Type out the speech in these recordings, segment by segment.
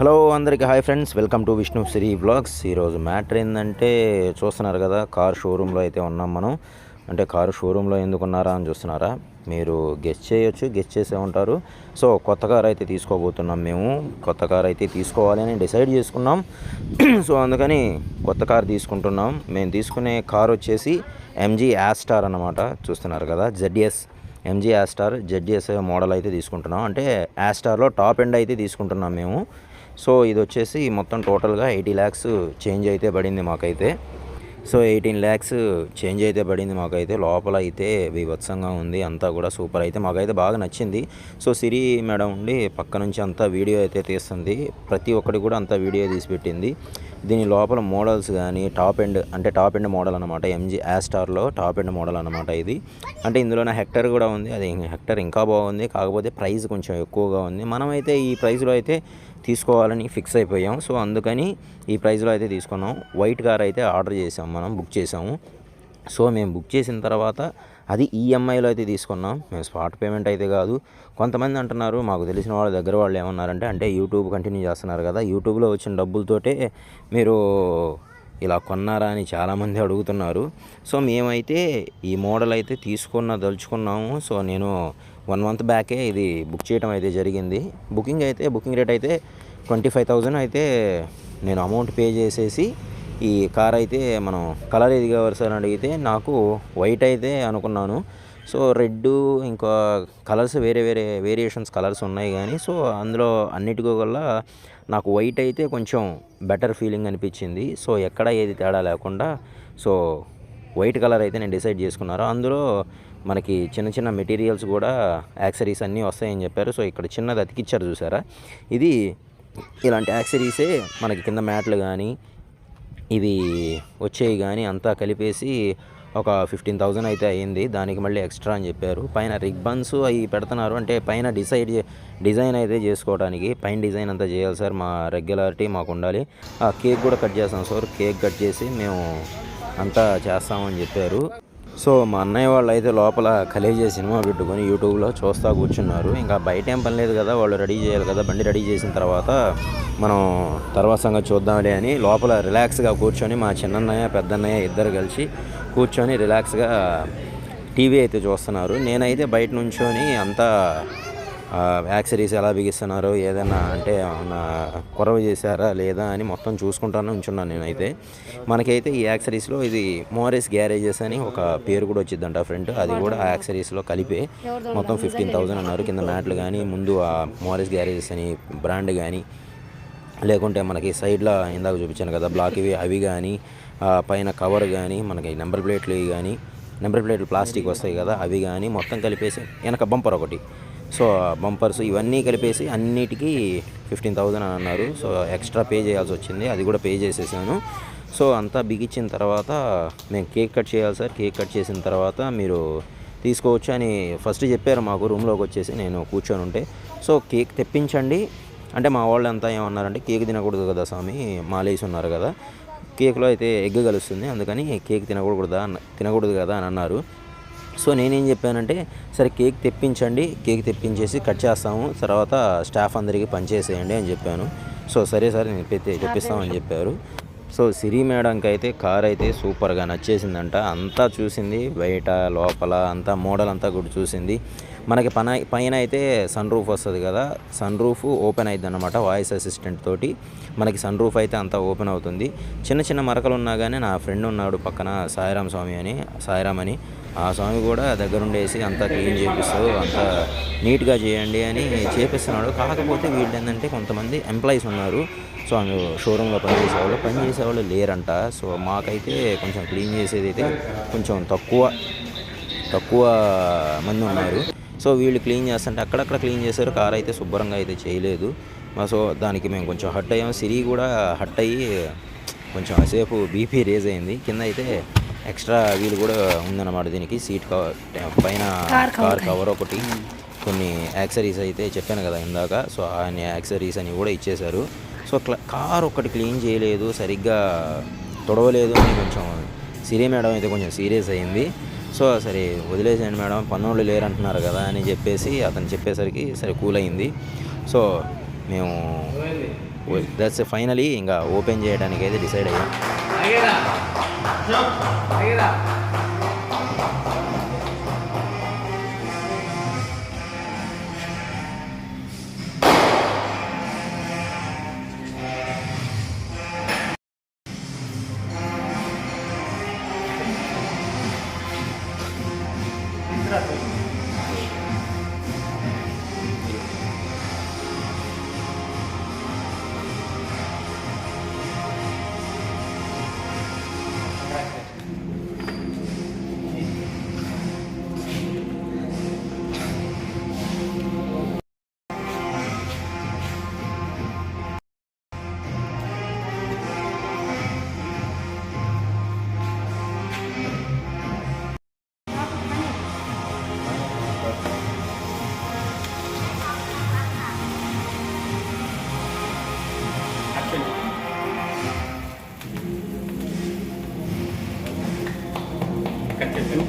Hello అందరికీ hi friends welcome to Vishnu Sri blogs ఈరోజు matter ఏంటంటే చూస్తున్నారు కదా కార్ షోరూంలో అయితే ఉన్నాం మనం. అంటే కారు షోరూంలో ఎందుకు ఉన్నారా అని చూస్తున్నారా? మీరు గెస్ట్ చేయొచ్చు గెస్ట్ చేసే ఉంటారు. సో కొత్త కార్ అయితే తీసుకోబోతున్నాం మేము. కొత్త కార్ అయితే తీసుకోవాలి అని డిసైడ్ చేసుకున్నాం. సో అందుకని కొత్త కార్ తీసుకుంటున్నాం. మేము తీసుకునే కార్ వచ్చేసి ఎంజీ యాస్టార్ అన్నమాట. చూస్తున్నారు కదా ZS MG Astor ZS model అయితే తీసుకుంటున్నాం. అంటే యాస్టార్లో టాప్ ఎండ్ అయితే తీసుకుంటున్నాం మేము. సో ఇది వచ్చేసి మొత్తం టోటల్గా ఎయిటీ ల్యాక్స్ చేంజ్ అయితే పడింది మాకైతే. సో ఎయిటీన్ ల్యాక్స్ చేంజ్ అయితే పడింది మాకైతే. లోపల అయితే వివత్సంగా ఉంది అంతా కూడా సూపర్ అయితే మాకైతే బాగా నచ్చింది. సో సిరి మేడం ఉండి పక్క నుంచి అంతా వీడియో అయితే తీస్తుంది. ప్రతి ఒక్కటి కూడా అంతా వీడియో తీసి పెట్టింది. దీని లోపల మోడల్స్ కానీ టాప్ ఎండ్ అంటే టాప్ ఎండ్ మోడల్ అనమాట ఎంజీ యాస్టార్లో టాప్ ఎండ్ మోడల్ అనమాట ఇది. అంటే ఇందులోనే హెక్టర్ కూడా ఉంది. అది హెక్టర్ ఇంకా బాగుంది. కాకపోతే ప్రైస్ కొంచెం ఎక్కువగా ఉంది. మనమైతే ఈ ప్రైస్లో అయితే తీసుకోవాలని ఫిక్స్ అయిపోయాం. సో అందుకని ఈ ప్రైస్లో అయితే తీసుకున్నాం. వైట్ కార్ అయితే ఆర్డర్ చేసాం మనం బుక్ చేసాము. సో మేము బుక్ చేసిన తర్వాత అది ఈఎంఐలో అయితే తీసుకున్నాం. మేము స్పాట్ పేమెంట్ అయితే కాదు. కొంతమంది అంటున్నారు మాకు తెలిసిన వాళ్ళ దగ్గర వాళ్ళు ఏమన్నారంటే అంటే యూట్యూబ్ కంటిన్యూ చేస్తున్నారు కదా యూట్యూబ్లో వచ్చిన డబ్బులతోటే మీరు ఇలా కొన్నారా అని చాలామంది అడుగుతున్నారు. సో మేమైతే ఈ మోడల్ అయితే తీసుకున్న దలుచుకున్నాము సో నేను వన్ మంత్ బ్యాకే ఇది బుక్ చేయడం అయితే జరిగింది. బుకింగ్ అయితే బుకింగ్ రేట్ అయితే ట్వంటీ ఫైవ్ థౌజండ్ అయితే నేను అమౌంట్ పే చేసేసి ఈ కార్ అయితే మనం కలర్ ఏది కావాలి సార్ అని అడిగితే నాకు వైట్ అయితే అనుకున్నాను. సో రెడ్ ఇంకా కలర్స్ వేరే వేరే వేరియేషన్స్ కలర్స్ ఉన్నాయి కానీ సో అందులో అన్నిటికో వల్ల నాకు వైట్ అయితే కొంచెం బెటర్ ఫీలింగ్ అనిపించింది. సో ఎక్కడ ఏది తేడా లేకుండా సో వైట్ కలర్ అయితే నేను డిసైడ్ చేసుకున్నారు అందులో మనకి చిన్న చిన్న మెటీరియల్స్ కూడా యాక్సరీస్ అన్నీ వస్తాయని చెప్పారు. సో ఇక్కడ చిన్నది అతికిచ్చారు చూసారా? ఇది ఇలాంటి యాక్సరీసే మనకి కింద మ్యాట్లు కానీ ఇవి వచ్చేవి కానీ అంతా కలిపేసి ఒక ఫిఫ్టీన్ థౌజండ్ అయితే అయ్యింది. దానికి మళ్ళీ ఎక్స్ట్రా అని చెప్పారు. పైన రిబ్బన్స్ అవి పెడుతున్నారు. అంటే పైన డిసైడ్ డిజైన్ అయితే చేసుకోవడానికి పైన డిజైన్ అంతా చేయాలి సార్. మా రెగ్యులారిటీ మాకు ఉండాలి. ఆ కేక్ కూడా కట్ చేస్తాం సార్. కేక్ కట్ చేసి మేము అంతా చేస్తామని చెప్పారు. సో మా అన్నయ్య వాళ్ళు అయితే లోపల కలేజే సినిమా పెట్టుకొని యూట్యూబ్లో చూస్తా కూర్చున్నారు. ఇంకా బయట ఏం పని లేదు కదా వాళ్ళు రెడీ చేయాలి కదా బండి రెడీ చేసిన తర్వాత మనం తర్వాత సంగతి చూద్దాంలే అని లోపల రిలాక్స్గా కూర్చొని మా చిన్నన్నయ్య పెద్దన్నయ్య ఇద్దరు కలిసి కూర్చొని రిలాక్స్గా టీవీ అయితే చూస్తున్నారు. నేనైతే బయట నుంచొని అంతా యాక్సరీస్ ఎలా బిగిస్తున్నారు ఏదైనా అంటే ఏమన్నా కొరవ చేశారా లేదా అని మొత్తం చూసుకుంటానే ఉంచున్నాను నేనైతే. మనకైతే ఈ యాక్సరీస్లో ఇది మోరెస్ గ్యారేజెస్ అని ఒక పేరు కూడా వచ్చిందంట ఫ్రంట్ అది కూడా ఆ యాక్సరీస్లో కలిపి. మొత్తం ఫిఫ్టీన్ థౌజండ్ అన్నారు. కింద మ్యాట్లు కానీ ముందు ఆ మోరెస్ గ్యారేజెస్ అని బ్రాండ్ కానీ లేకుంటే మనకి సైడ్లో ఇందాక చూపించాను కదా బ్లాక్ ఇవి అవి కానీ పైన కవర్ కానీ మనకి నెంబర్ ప్లేట్లు ఇవి కానీ నెంబర్ ప్లేట్లు ప్లాస్టిక్ వస్తాయి కదా అవి కానీ మొత్తం కలిపేసి వెనక బంపర్ ఒకటి. సో బంపర్స్ ఇవన్నీ కలిపేసి అన్నిటికీ ఫిఫ్టీన్ థౌజండ్ అని అన్నారు. సో ఎక్స్ట్రా పే చేయాల్సి వచ్చింది. అది కూడా పే చేసేసాను. సో అంతా బిగించిన తర్వాత మేము కేక్ కట్ చేయాలి సార్. కేక్ కట్ చేసిన తర్వాత మీరు తీసుకోవచ్చు అని ఫస్ట్ చెప్పారు మాకు. రూమ్లోకి వచ్చేసి నేను కూర్చొని ఉంటే. సో కేక్ తెప్పించండి. అంటే మా వాళ్ళు అంతా ఏమన్నారంటే కేక్ తినకూడదు కదా స్వామి. మాలేసి ఉన్నారు కదా. కేక్లో అయితే ఎగ్ కలుస్తుంది. అందుకని కేక్ తినకూడదు? తినకూడదు కదా? అని అన్నారు. సో నేనేం చెప్పానంటే సరే కేక్ తెప్పించండి కేక్ తెప్పించేసి కట్ చేస్తాము తర్వాత స్టాఫ్ అందరికీ పనిచేసేయండి అని చెప్పాను. సో సరే సరే నేను తెప్పి తెప్పిస్తామని చెప్పారు. సో సిరి మేడంకి అయితే కార్ అయితే సూపర్గా నచ్చేసిందంట. అంతా చూసింది బయట లోపల అంతా మోడల్ అంతా కూడా చూసింది. మనకి పన పైన అయితే సన్ రూఫ్ వస్తుంది కదా సన్ రూఫ్ ఓపెన్ అవుతుంది అనమాట వాయిస్ అసిస్టెంట్ తోటి. మనకి సన్ రూఫ్ అయితే అంతా ఓపెన్ అవుతుంది. చిన్న చిన్న మరకలు ఉన్నా కానీ నా ఫ్రెండ్ ఉన్నాడు పక్కన సాయిరామ్ స్వామి అని సాయిరామ్ అని. ఆ స్వామి కూడా దగ్గరుండేసి అంతా క్లీన్ చేపిస్తూ అంతా నీట్గా చేయండి అని చేపిస్తున్నాడు. కాకపోతే వీళ్ళు ఏంటంటే కొంతమంది ఎంప్లాయీస్ ఉన్నారు. సో అందు షోరూంలో పనిచేసేవాళ్ళు పనిచేసేవాళ్ళు లేరంట. సో మాకైతే కొంచెం క్లీన్ చేసేది అయితే కొంచెం తక్కువ తక్కువ మంది ఉన్నారు. సో వీళ్ళు క్లీన్ చేస్తుంటే అక్కడక్కడ క్లీన్ చేశారు. కార్ అయితే శుభ్రంగా అయితే చేయలేదు. సో దానికి మేము కొంచెం హట్ అయ్యాము సిరి కూడా హట్ అయ్యి కొంచెం సేపు బీపీ రేజ్ అయింది. కింద అయితే ఎక్స్ట్రా వీల్ కూడా ఉందన్నమాట దీనికి. సీట్ కవర్ పైన కార్ కవర్ ఒకటి. కొన్ని యాక్సరీస్ అయితే చెప్పాను కదా ఇందాక. సో ఆ యాక్సరీస్ అని కూడా ఇచ్చేశారు. సో కార్ ఒకటి క్లీన్ చేయలేదు సరిగ్గా తొడవలేదు అని కొంచెం సిరి మేడం అయితే కొంచెం సీరియస్ అయింది. సో సరే వదిలేసేయండి మేడం పన్నోళ్ళు లేరు అంటున్నారు కదా అని చెప్పేసి అతను చెప్పేసరికి సరే కూల్ అయింది. సో మేము దట్స్ ఫైనలీ ఇంకా ఓపెన్ చేయడానికి అయితే డిసైడ్ అయ్యాం. Ahí era. Yo. Ahí era.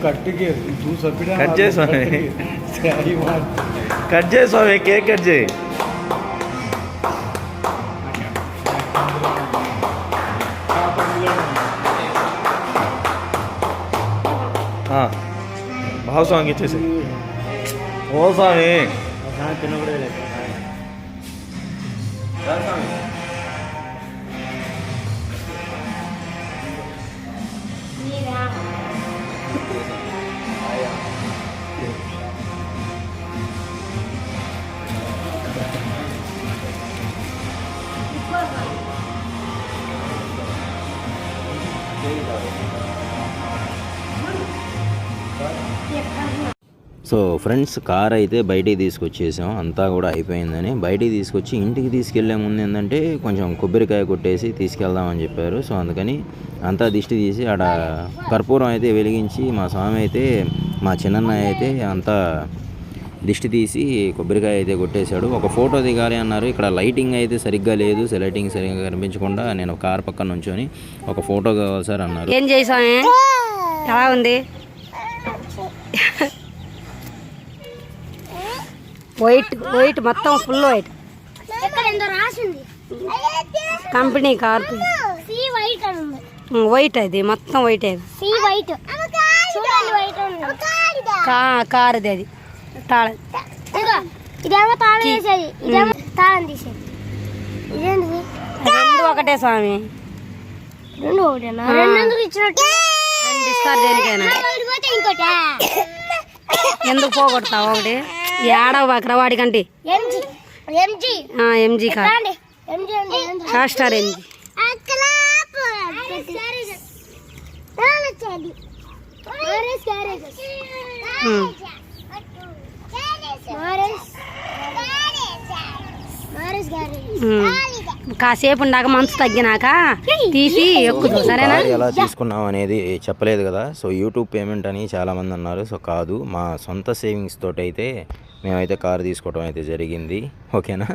Cut చేయి స్వామి కట్ చేయి స్వామి కేక్ కట్ చేయి భావ స్వామికి ఇచ్చేసి ఓ స్వామి తినకూడదు సో ఫ్రెండ్స్ కార్ అయితే బయటికి తీసుకొచ్చేసాం. అంతా కూడా అయిపోయిందని. బయటికి తీసుకొచ్చి ఇంటికి తీసుకెళ్ళే ముందు ఏంటంటే కొంచెం కొబ్బరికాయ కొట్టేసి తీసుకెళ్దామని చెప్పారు. సో అందుకని అంతా దిష్టి తీసి ఆడ కర్పూరం అయితే వెలిగించి మా స్వామి అయితే మా చిన్నన్నయ్య అయితే అంతా దిష్టి తీసి కొబ్బరికాయ అయితే కొట్టేశాడు. ఒక ఫోటో దిగాలి అన్నారు. ఇక్కడ లైటింగ్ అయితే సరిగ్గా లేదు. లైటింగ్ సరిగ్గా కనిపించకుండా నేను కార్ పక్కన నుంచొని ఒక ఫోటో కావాలి సార్ అన్నారు. ఏం చేసామే ఎలా ఉంది? వైట్ వైట్ మొత్తం full white company car white అది మొత్తం వైట్ అది. కార్ అది అది. తాళం. ఇదిగో ఇదేమో తాళం వేసేది. ఇదేమో తాళం తీసేది. ఇదేంటిది? రెండు ఒకటే స్వామి. రెండు ఒకటేనా? రెండు ఎందుకు ఇచ్చినట్టు? రెండు ఇస్తారు దేనికైనా. ఒకటి పోతే ఇంకోటి? ఎందుకు పోగొడతావు ఒకటి? ఏడవ బక్రవాడి కంటే. MG. MG. Fast star MG. అక్కడ మారేస్ క్యారేజెస్ మారేస్ మారేస్ క్యారేజెస్ కాసేపు ఉండాక మనసు తగ్గినాక తీసి ఎక్కుదు సరేనా? ఎలా తీసుకున్నాం అనేది చెప్పలేదు కదా. సో యూట్యూబ్ పేమెంట్ అని చాలామంది అన్నారు. సో కాదు మా సొంత సేవింగ్స్ తోటి అయితే మేమైతే కార్ తీసుకోవడం అయితే జరిగింది. ఓకేనా?